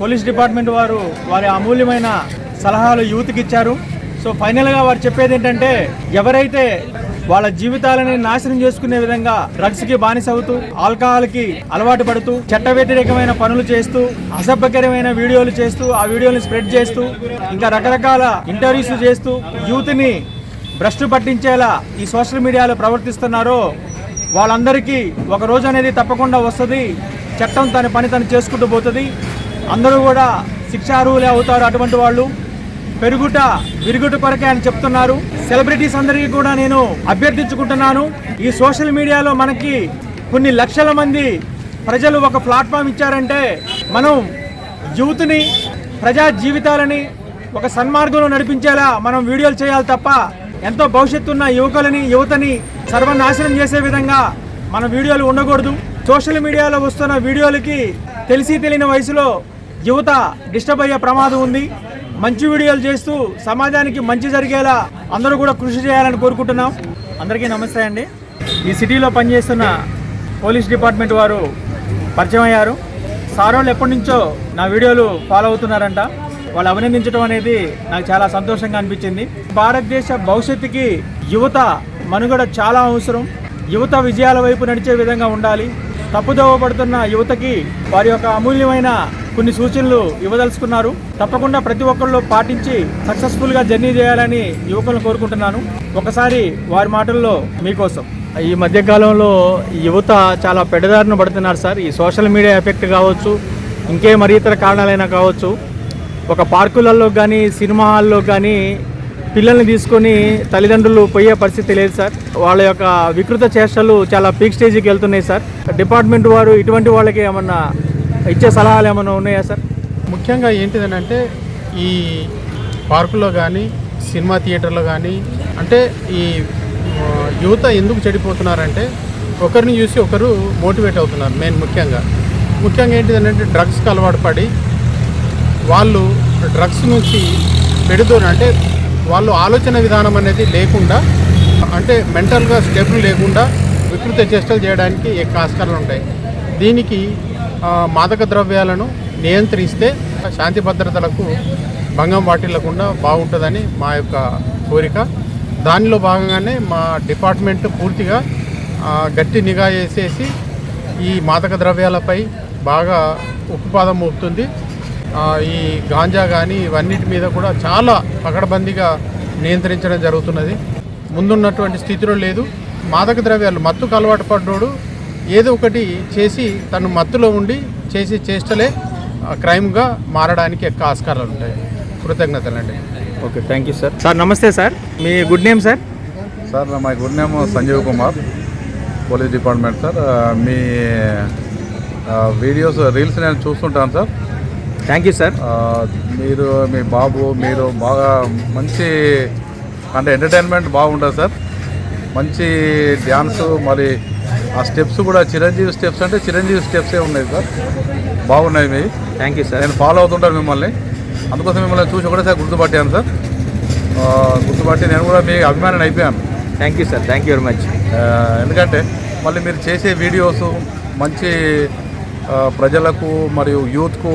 Police department వారు వారి అమూల్యమైన సలహాలు యూత్కి ఇచ్చారు. సో ఫైనల్గా వారు చెప్పేది ఏంటంటే ఎవరైతే వాళ్ళ జీవితాలని నాశనం చేసుకునే విధంగా డ్రగ్స్కి బానిస అవుతూ ఆల్కహాల్కి అలవాటు పడుతూ చట్ట వ్యతిరేకమైన పనులు చేస్తూ అసభ్యకరమైన వీడియోలు చేస్తూ ఆ వీడియోని స్ప్రెడ్ చేస్తూ ఇంకా రకరకాల ఇంటర్వ్యూస్ చేస్తూ యూత్ని భ్రష్టు పట్టించేలా ఈ సోషల్ మీడియాలో ప్రవర్తిస్తున్నారో వాళ్ళందరికీ ఒక రోజు అనేది తప్పకుండా వస్తుంది. చట్టం తన పని తను చేసుకుంటూ పోతుంది. అందరూ కూడా శిక్షార్హులే అవుతారు అటువంటి వాళ్ళు. పెరుగుట విరుగుట కొరకే అని చెప్తున్నారు. సెలబ్రిటీస్ అందరికీ కూడా నేను అభ్యర్థించుకుంటున్నాను. ఈ సోషల్ మీడియాలో మనకి కొన్ని లక్షల మంది ప్రజలు ఒక ప్లాట్ఫామ్ ఇచ్చారంటే మనం యూత్ని ప్రజా జీవితాలని ఒక సన్మార్గంలో నడిపించేలా మనం వీడియోలు చేయాలి తప్ప ఎంతో భవిష్యత్తు ఉన్న యువకులని యువతని సర్వనాశనం చేసే విధంగా మన వీడియోలు ఉండకూడదు. సోషల్ మీడియాలో వస్తున్న వీడియోలకి తెలిసి తెలియని వయసులో యువత డిస్టర్బ్ అయ్యే ప్రమాదం ఉంది. మంచి వీడియోలు చేస్తూ సమాజానికి మంచి జరిగేలా అందరూ కూడా కృషి చేయాలని కోరుకుంటున్నాం. అందరికీ నమస్తే అండి. ఈ సిటీలో పనిచేస్తున్న పోలీస్ డిపార్ట్మెంట్ వారు పరిచయం అయ్యారు. సారోళ్ళు ఎప్పటి నుంచో నా వీడియోలు ఫాలో అవుతున్నారంట. వాళ్ళు అభినందించడం అనేది నాకు చాలా సంతోషంగా అనిపించింది. భారతదేశ భవిష్యత్తుకి యువత మనుగడ చాలా అవసరం. యువత విజయాల వైపు నడిచే విధంగా ఉండాలి. తప్పుదోవ పడుతున్న యువతకి వారి యొక్క అమూల్యమైన కొన్ని సూచనలు ఇవ్వదలుచుకున్నారు. తప్పకుండా ప్రతి ఒక్కళ్ళు పాటించి సక్సెస్ఫుల్గా జర్నీ చేయాలని యువకులను కోరుకుంటున్నాను. ఒకసారి వారి మాటల్లో మీకోసం. ఈ మధ్యకాలంలో యువత చాలా పెడదారిన పడుతున్నారు సార్. ఈ సోషల్ మీడియా ఎఫెక్ట్ కావచ్చు ఇంకే మరి ఇతర కారణాలైనా కావచ్చు. ఒక పార్కులలో కానీ సినిమా హాల్లో కానీ పిల్లల్ని తీసుకొని తల్లిదండ్రులు పోయే పరిస్థితి లేదు సార్. వాళ్ళ యొక్క వికృత చేష్టలు చాలా పీక్ స్టేజ్కి వెళ్తున్నాయి సార్. డిపార్ట్మెంట్ వారు ఇటువంటి వాళ్ళకి ఏమన్నా ఇచ్చే సలహాలు ఏమైనా ఉన్నాయా సార్? ముఖ్యంగా ఏంటిదనంటే ఈ పార్కులో కానీ సినిమా థియేటర్లో కానీ అంటే ఈ యువత ఎందుకు చెడిపోతున్నారంటే ఒకరిని చూసి ఒకరు మోటివేట్ అవుతున్నారు మెయిన్ ముఖ్యంగా. ముఖ్యంగా ఏంటిదంటే డ్రగ్స్కి అలవాటు పడి వాళ్ళు డ్రగ్స్ నుంచి పెడుతున్నారు. అంటే వాళ్ళు ఆలోచన విధానం అనేది లేకుండా అంటే మెంటల్గా స్టేబుల్ లేకుండా వికృత చేష్టలు చేయడానికి ఎక్కువ ఆస్కారాలు ఉంటాయి? దీనికి మాదక ద్రవ్యాలను నియంత్రిస్తే శాంతి భద్రతలకు భంగం వాటిల్లకుండా బాగుంటుందని మా యొక్క కోరిక. దానిలో భాగంగానే మా డిపార్ట్మెంట్ పూర్తిగా గట్టి నిఘా చేసేసి ఈ మాదక ద్రవ్యాలపై బాగా ఉక్కుపాదం మోపుతుంది. ఈ గాంజా కానీ ఇవన్నిటి మీద కూడా చాలా పకడ్బందీగా నియంత్రించడం జరుగుతున్నది. ముందున్నటువంటి స్థితిలో లేదు. మాదక ద్రవ్యాలు మత్తుకు అలవాటు పడ్డోడు ఏదో ఒకటి చేసి తను మత్తులో ఉండి చేసి చేష్టలే క్రైమ్గా మారడానికి ఎక్కువ ఆస్కారాలు ఉంటాయి. కృతజ్ఞతలండి okay thank you sir. Sir నమస్తే sir. Me good name sir? Sir my good name Sanjeev Kumar police department sir. Me videos reels నేను చూస్తుంటాను సార్. థ్యాంక్ యూ సార్ మీరు మీ బాబు మీరు బాగా మంచి అంటే ఎంటర్టైన్మెంట్ బాగుంటుంది సార్ మంచి డ్యాన్స్ మరి ఆ స్టెప్స్ కూడా చిరంజీవి స్టెప్స్ అంటే చిరంజీవి స్టెప్సే ఉన్నాయి సార్ బాగున్నాయి మీ. థ్యాంక్ యూ సార్ నేను ఫాలో అవుతుంటాను మిమ్మల్ని. అందుకోసం మిమ్మల్ని చూసి ఒకటేసారి గుర్తుపట్టాను సార్ గుర్తుపట్టి నేను కూడా మీ అభిమాని అయిపోయాను. Thank you sir thank you very much ఎందుకంటే మళ్ళీ మీరు చేసే వీడియోస్ మంచి ప్రజలకు మరియు యూత్కు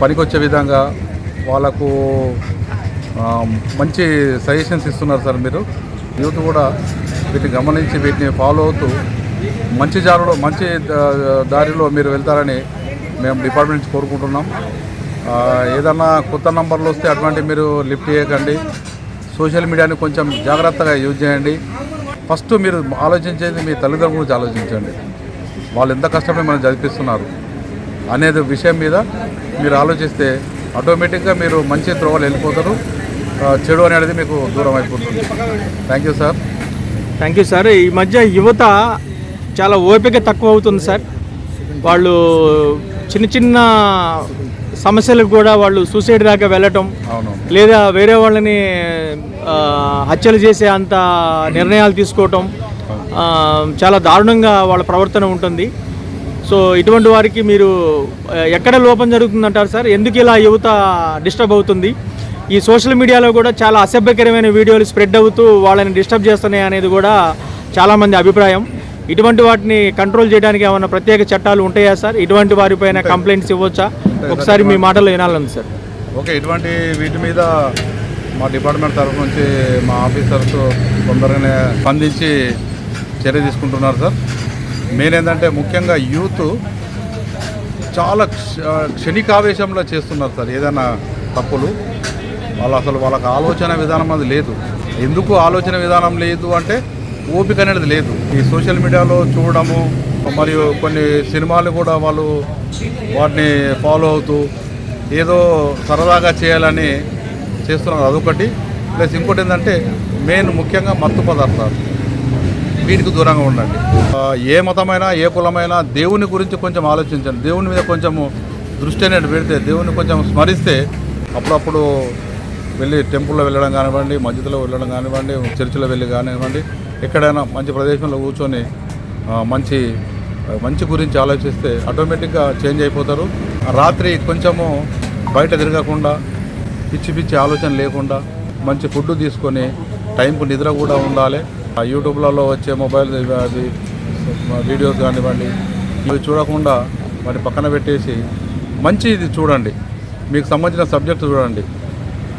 పనికొచ్చే విధంగా వాళ్ళకు మంచి సజెషన్స్ ఇస్తున్నారు సార్ మీరు. యూత్ కూడా వీటిని గమనించి వీటిని ఫాలో అవుతూ మంచి జారులో మంచి దారిలో మీరు వెళ్తారని మేము డిపార్ట్మెంట్ నుంచి కోరుకుంటున్నాం. ఏదన్నా కొత్త నంబర్లు వస్తే అటువంటి మీరు లిఫ్ట్ చేయకండి. సోషల్ మీడియాని కొంచెం జాగ్రత్తగా యూజ్ చేయండి. ఫస్ట్ మీరు ఆలోచించేది మీ తల్లిదండ్రుల గురించి ఆలోచించండి. వాళ్ళు ఎంత కష్టపడి మనం చదివిస్తున్నారు. అనేది విషయం మీద మీరు ఆలోచిస్తే ఆటోమేటిక్గా మీరు మంచి త్రోవలు వెళ్ళిపోతారు. చెడు అనేది మీకు దూరం అయిపోతుంది. Thank you sir thank you sir ఈ మధ్య యువత చాలా ఓపిక తక్కువ అవుతుంది సార్ వాళ్ళు చిన్న చిన్న సమస్యలకు కూడా వాళ్ళు సూసైడ్ దాకా వెళ్ళటం లేదా వేరే వాళ్ళని హత్యలు చేసే అంత నిర్ణయాలు తీసుకోవటం చాలా దారుణంగా వాళ్ళ ప్రవర్తన ఉంటుంది. సో ఇటువంటి వారికి మీరు ఎక్కడ లోపం జరుగుతుందంటారు సార్? ఎందుకు ఇలా యువత డిస్టర్బ్ అవుతుంది? ఈ సోషల్ మీడియాలో కూడా చాలా అసభ్యకరమైన వీడియోలు స్ప్రెడ్ అవుతూ వాళ్ళని డిస్టర్బ్ చేస్తున్నాయి అనేది కూడా చాలామంది అభిప్రాయం. ఇటువంటి వాటిని కంట్రోల్ చేయడానికి ఏమైనా ప్రత్యేక చట్టాలు ఉంటాయా సార్? ఇటువంటి వారిపైన కంప్లైంట్స్ ఇవ్వచ్చా? ఒకసారి మీ మాటలో వినాలని సార్. ఓకే ఇటువంటి వీటి మీద మా డిపార్ట్మెంట్ తరఫు నుంచి మా ఆఫీసర్స్ తొందరగానే స్పందించి చర్య తీసుకుంటున్నారు సార్. మెయిన్ ఏంటంటే ముఖ్యంగా యూత్ చాలా క్ష- క్షణికావేశంలో చేస్తున్నారు సార్ ఏదైనా తప్పులు. వాళ్ళు అసలు వాళ్ళకి ఆలోచన విధానం అది లేదు. ఎందుకు ఆలోచన విధానం లేదు అంటే ఓపిక అనేది లేదు. ఈ సోషల్ మీడియాలో చూడడము మరియు కొన్ని సినిమాలు కూడా వాళ్ళు వాటిని ఫాలో అవుతూ ఏదో సరదాగా చేయాలని చేస్తున్నారు. అదొకటి. ప్లస్ ఇంకోటి ఏంటంటే మెయిన్ ముఖ్యంగా మత్తు పదార్థాలు. వీటికి దూరంగా ఉండండి. ఏ మతమైనా ఏ కులమైనా దేవుని గురించి కొంచెం ఆలోచించండి. దేవుని మీద కొంచెము దృష్టి అనేది పెడితే దేవుని కొంచెం స్మరిస్తే అప్పుడప్పుడు వెళ్ళి టెంపుల్లో వెళ్ళడం కానివ్వండి మస్జిద్లో వెళ్ళడం కానివ్వండి చర్చిలో వెళ్ళి కానివ్వండి ఎక్కడైనా మంచి ప్రదేశంలో కూర్చొని మంచి మంచి గురించి ఆలోచిస్తే ఆటోమేటిక్గా చేంజ్ అయిపోతారు. రాత్రి కొంచెము బయట తిరగకుండా పిచ్చి పిచ్చి ఆలోచన లేకుండా మంచి ఫుడ్ తీసుకొని టైంకు నిద్ర కూడా ఉండాలి. యూట్యూబ్లలో వచ్చే మొబైల్ అవి వీడియోస్ కానివ్వండి ఇవి చూడకుండా వాటి పక్కన పెట్టేసి మంచి ఇది చూడండి. మీకు సంబంధించిన సబ్జెక్ట్ చూడండి.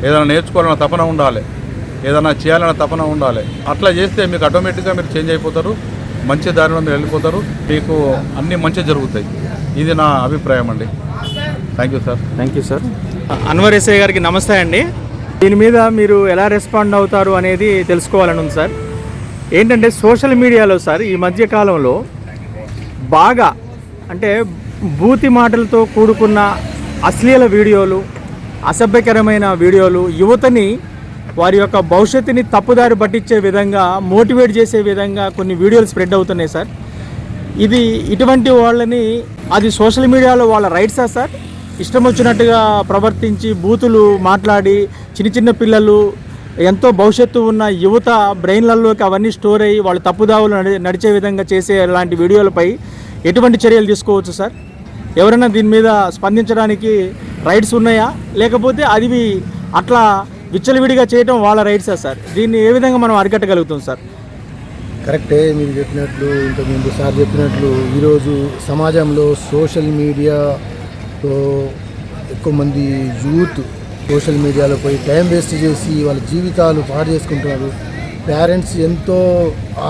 ఏదైనా నేర్చుకోవాలన్న తపన ఉండాలి. ఏదైనా చేయాలన్న తపన ఉండాలి. అట్లా చేస్తే మీకు ఆటోమేటిక్గా మీరు చేంజ్ అయిపోతారు. మంచి దారిలో మీరు వెళ్ళిపోతారు. మీకు అన్నీ మంచి జరుగుతాయి. ఇది నా అభిప్రాయం అండి. Thank you sir thank you sir Anwar SI గారికి నమస్తే అండి. దీని మీద మీరు ఎలా రెస్పాండ్ అవుతారు అనేది తెలుసుకోవాలని ఉంది సార్ ఏంటంటే సోషల్ మీడియాలో సార్ ఈ మధ్యకాలంలో బాగా అంటే బూతి మాటలతో కూడుకున్న అశ్లీల వీడియోలు అసభ్యకరమైన వీడియోలు యువతని వారి యొక్క భవిష్యత్తుని తప్పుదారి పట్టించే విధంగా మోటివేట్ చేసే విధంగా కొన్ని వీడియోలు స్ప్రెడ్ అవుతున్నాయి సార్. ఇది ఇటువంటి వాళ్ళని అది సోషల్ మీడియాలో వాళ్ళ రైట్సా సార్? ఇష్టం వచ్చినట్టుగా ప్రవర్తించి బూతులు మాట్లాడి చిన్న చిన్న పిల్లలు ఎంతో భవిష్యత్తు ఉన్న యువత బ్రెయిన్లలోకి అవన్నీ స్టోర్ అయ్యి వాళ్ళు తప్పుదావులు నడిచే విధంగా చేసే లాంటి వీడియోలపై ఎటువంటి చర్యలు తీసుకోవచ్చు సార్? ఎవరైనా దీని మీద స్పందించడానికి రైట్స్ ఉన్నాయా? లేకపోతే అది అట్లా విచ్చలవిడిగా చేయడం వాళ్ళ రైట్సా సార్? దీన్ని ఏ విధంగా మనం అరికట్టగలుగుతాం సార్? కరెక్టే మీరు చెప్పినట్లు ఇంతకుముందు సార్ చెప్పినట్లు ఈరోజు సమాజంలో సోషల్ మీడియాతో ఎక్కువ మంది యూత్ సోషల్ మీడియాలో పోయి టైం వేస్ట్ చేసి వాళ్ళ జీవితాలు పాడు చేసుకుంటున్నారు. పేరెంట్స్ ఎంతో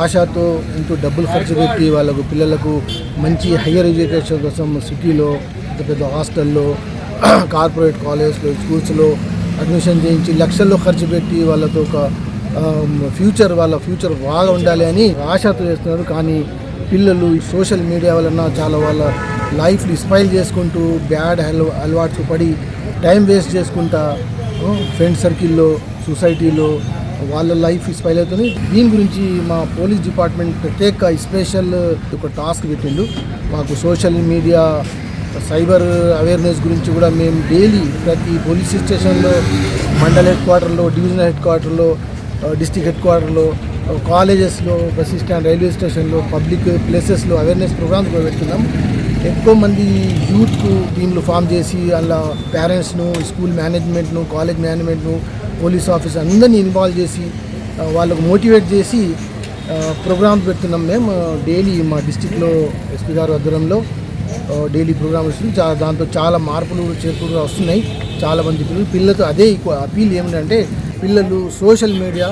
ఆశతో ఎంతో డబ్బులు ఖర్చు పెట్టి వాళ్ళకు పిల్లలకు మంచి హయ్యర్ ఎడ్యుకేషన్ కోసం సిటీలో పెద్ద పెద్ద హాస్టల్లో కార్పొరేట్ కాలేజ్లో స్కూల్స్లో అడ్మిషన్ చేయించి లక్షల్లో ఖర్చు పెట్టి వాళ్ళతో ఒక ఫ్యూచర్ వాళ్ళ ఫ్యూచర్ బాగా ఉండాలి అని ఆశతో చేస్తున్నారు. కానీ పిల్లలు ఈ సోషల్ మీడియా వలన చాలా వాళ్ళ లైఫ్ని స్పైల్ చేసుకుంటూ బ్యాడ్ అలవా అలవాట్స్ పడి టైం వేస్ట్ చేసుకుంటా ఫ్రెండ్ సర్కిల్లో సొసైటీలో వాళ్ళ లైఫ్ స్పైల్ అవుతుంది. దీని గురించి మా పోలీస్ డిపార్ట్మెంట్ ప్రత్యేక స్పెషల్ ఒక టాస్క్ పెట్టిండు. మాకు సోషల్ మీడియా సైబర్ అవేర్నెస్ గురించి కూడా మేము డైలీ ప్రతి పోలీస్ స్టేషన్లో మండల్ హెడ్ క్వార్టర్లో డివిజనల్ హెడ్ క్వార్టర్లో డిస్టిక్ హెడ్ క్వార్టర్లో కాలేజెస్లో బస్ స్టాండ్ రైల్వే స్టేషన్లో పబ్లిక్ ప్లేసెస్లో అవేర్నెస్ ప్రోగ్రామ్స్ కూడా పెడుతున్నాం ఎక్కువ మంది యూత్ టీంలు ఫామ్ చేసి అలా పేరెంట్స్ను స్కూల్ మేనేజ్మెంట్ను కాలేజ్ మేనేజ్మెంట్ను పోలీస్ ఆఫీస్ అందరినీ ఇన్వాల్వ్ చేసి వాళ్ళకు మోటివేట్ చేసి ప్రోగ్రామ్స్ పెడుతున్నాం మేము. డైలీ మా డిస్టిక్లో ఎస్పీ గారు ఆధ్వర్యంలో డైలీ ప్రోగ్రామ్ వస్తుంది చాలా దాంతో చాలా మార్పులు చేర్పులు కూడా వస్తున్నాయి. చాలా మంది పిల్లలు పిల్లలతో అదే ఎక్కువ అపీల్ ఏమిటంటే పిల్లలు సోషల్ మీడియా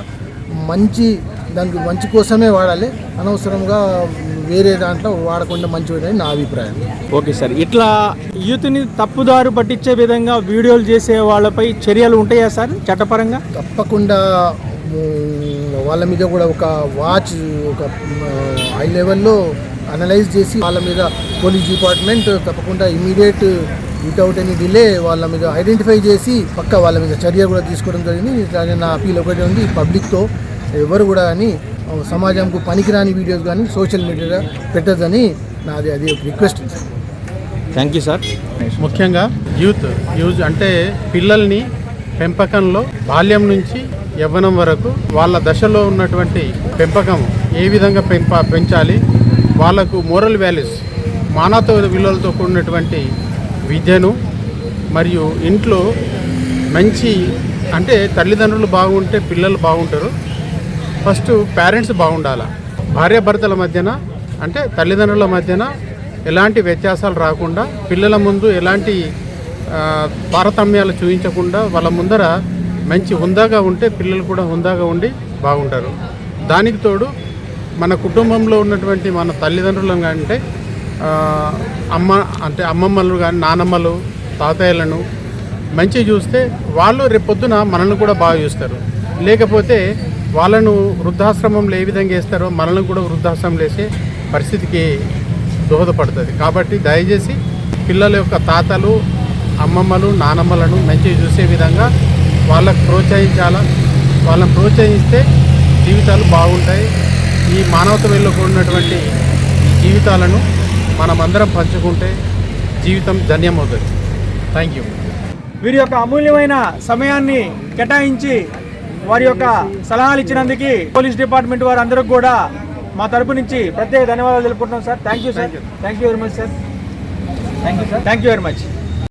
మంచి దానికి మంచి కోసమే వాడాలి. అనవసరంగా వేరే దాంట్లో వాడకుండా మంచి అని నా అభిప్రాయం. Okay sir. ఇట్లా యూత్ని తప్పుదారు పట్టించే విధంగా వీడియోలు చేసే వాళ్ళపై చర్యలు ఉంటాయా సార్ చట్టపరంగా? తప్పకుండా వాళ్ళ మీద కూడా ఒక వాచ్ ఒక హై లెవెల్లో అనలైజ్ చేసి వాళ్ళ మీద పోలీస్ డిపార్ట్మెంట్ తప్పకుండా ఇమీడియట్ వితౌట్ ఎనీ డిలే వాళ్ళ మీద ఐడెంటిఫై చేసి పక్క వాళ్ళ మీద చర్య కూడా తీసుకోవడం జరిగింది. నా అపీల్ ఒకటి ఉంది పబ్లిక్తో ఎవరు కూడా అని సమాజంకు పనికిరాని వీడియోస్ కానీ సోషల్ మీడియా పెట్టదని నాది అది ఒక request. Sir thank you sir. ముఖ్యంగా యూత్ యూజ్ అంటే పిల్లల్ని పెంపకంలో బాల్యం నుంచి యవ్వనం వరకు వాళ్ళ దశలో ఉన్నటువంటి పెంపకం ఏ విధంగా పెంప పెంచాలి వాళ్ళకు మోరల్ వాల్యూస్ మానవత విలువలతో కూడినటువంటి విద్యను మరియు ఇంట్లో మంచి అంటే తల్లిదండ్రులు బాగుంటే పిల్లలు బాగుంటారు. ఫస్ట్ పేరెంట్స్ బాగుండాలి? భార్యాభర్తల మధ్యన అంటే తల్లిదండ్రుల మధ్యన ఎలాంటి వ్యత్యాసాలు రాకుండా పిల్లల ముందు ఎలాంటి తారతమ్యాలు చూపించకుండా వాళ్ళ ముందర మంచి హుందాగా ఉంటే పిల్లలు కూడా హుందాగా ఉండి బాగుంటారు. దానికి తోడు మన కుటుంబంలో ఉన్నటువంటి మన తల్లిదండ్రులను అంటే అమ్మ అంటే అమ్మమ్మలు కానీ నానమ్మలు తాతయ్యలను మంచి చూస్తే వాళ్ళు రేపొద్దున మనల్ని కూడా బాగా చూస్తారు. లేకపోతే వాళ్ళను వృద్ధాశ్రమంలో ఏ విధంగా వేస్తారో మనల్ని కూడా వృద్ధాశ్రమంలో వేసే పరిస్థితికి దోహదపడుతుంది. కాబట్టి దయచేసి పిల్లల యొక్క తాతలు అమ్మమ్మలు నానమ్మలను మంచిగా చూసే విధంగా వాళ్ళకు ప్రోత్సహించాలా? వాళ్ళని ప్రోత్సహిస్తే జీవితాలు బాగుంటాయి. ఈ మానవత వెళ్ళకూడినటువంటి జీవితాలను మనమందరం పంచుకుంటే జీవితం ధన్యమవుతుంది. థ్యాంక్ యూ వీరి యొక్క అమూల్యమైన సమయాన్ని కేటాయించి వారి యొక్క సలహాలు ఇచ్చినందుకు పోలీస్ డిపార్ట్మెంట్ వారు అందరికి కూడా మా తరపు నుంచి ప్రత్యేక ధన్యవాదాలు తెలుపుకుంటున్నాం sir. Thank you sir thank you very much sir thank you sir thank you very much